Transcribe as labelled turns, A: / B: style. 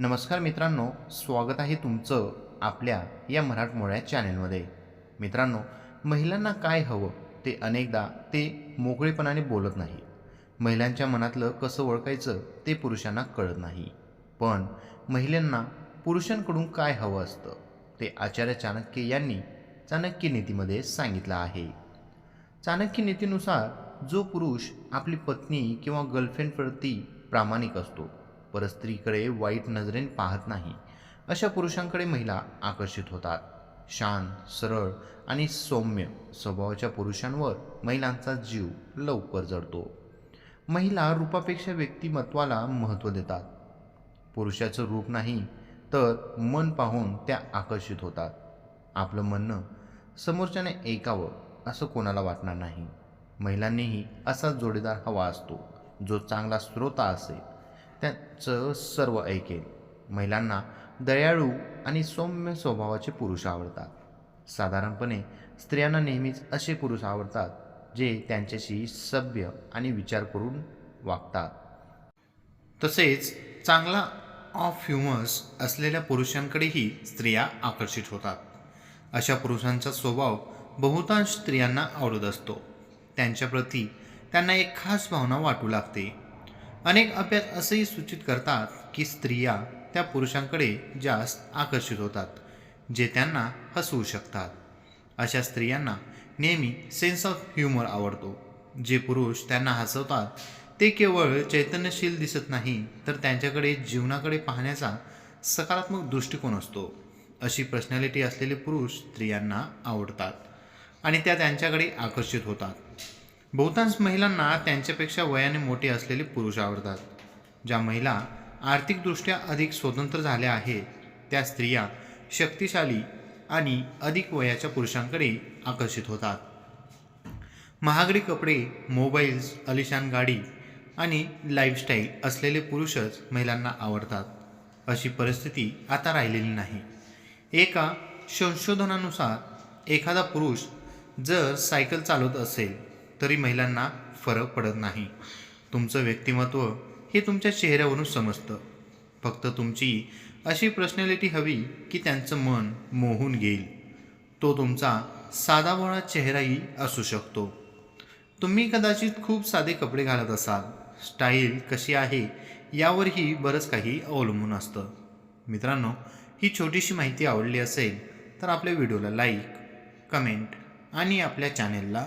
A: नमस्कार मित्रांनो स्वागत आहे तुमचं आपल्या या मराठमोळ्या चॅनेलमध्ये. मित्रांनो महिलांना काय हवं ते अनेकदा ते मोकळेपणाने बोलत नाही. महिलांच्या मनातलं कसं ओळखायचं ते पुरुषांना कळत नाही. पण महिलांना पुरुषांकडून काय हवं असतं ते आचार्य चाणक्य यांनी चाणक्य नीतीमध्ये सांगितलं आहे. चाणक्य नीतीनुसार जो पुरुष आपली पत्नी किंवा गर्लफ्रेंडप्रती प्रामाणिक असतो परस्त्रीकडे वाईट नजरेने पाहत नाही. अशा पुरुषांकडे महिला आकर्षित होतात. शांत सरळ आणि सौम्य स्वभावाच्या पुरुषांवर महिलांचा जीव लवकर जडतो. महिला रूपापेक्षा व्यक्तिमत्वाला महत्त्व देतात. पुरुषाचं रूप नाही तर मन पाहून त्या आकर्षित होतात. आपलं म्हणणं समोरच्याने ऐकावं असं कोणाला वाटणार नाही. महिलांनीही असाच जोडीदार हवा असतो जो चांगला श्रोता असेल. त्याचं सर्व ऐकेल महिलांना दयाळू आणि सौम्य स्वभावाचे पुरुष आवडतात. साधारणपणे स्त्रियांना नेहमीच असे पुरुष आवडतात जे त्यांच्याशी सभ्य आणि विचार करून वागतात. तसेच चांगला ऑफ ह्युमर्स असलेल्या पुरुषांकडेही स्त्रिया आकर्षित होतात. अशा पुरुषांचा स्वभाव बहुतांश स्त्रियांना आवडत असतो. त्यांच्याप्रती त्यांना एक खास भावना वाटू लागते. अनेक अभ्यास असंही सूचित करतात की स्त्रिया त्या पुरुषांकडे जास्त आकर्षित होतात जे त्यांना हसवू शकतात. अशा स्त्रियांना नेहमी सेन्स ऑफ ह्युमर आवडतो. जे पुरुष त्यांना हसवतात ते केवळ चैतन्यशील दिसत नाही तर त्यांच्याकडे जीवनाकडे पाहण्याचा सकारात्मक दृष्टिकोन असतो. अशी पर्सनॅलिटी असलेले पुरुष स्त्रियांना आवडतात आणि त्या त्यांच्याकडे आकर्षित होतात. बहुतांश महिलांना त्यांच्यापेक्षा वयाने मोठे असलेले पुरुष आवडतात. ज्या महिला आर्थिकदृष्ट्या अधिक स्वतंत्र झाल्या आहेत त्या स्त्रिया शक्तिशाली आणि अधिक वयाच्या पुरुषांकडे आकर्षित होतात. महागडी कपडे मोबाईल्स अलिशान गाडी आणि लाईफस्टाईल असलेले पुरुषच महिलांना आवडतात. अशी परिस्थिती आता राहिलेली नाही. एका संशोधनानुसार एखादा पुरुष जर सायकल चालवत असेल तरी महिलांना फरक पडत नाही. तुमचं व्यक्तिमत्व हे तुमच्या चेहऱ्यावरून समजतं. फक्त तुमची अशी पर्सनॅलिटी हवी की त्यांचं मन मोहून घेईल. तो तुमचा साधाभोळा चेहराही असू शकतो. तुम्ही कदाचित खूप साधे कपडे घालत असाल. स्टाईल कशी आहे यावरही बरंच काही अवलंबून असतं. मित्रांनो ही छोटीशी माहिती आवडली असेल तर आपल्या व्हिडिओला लाईक कमेंट आणि आपल्या चॅनेलला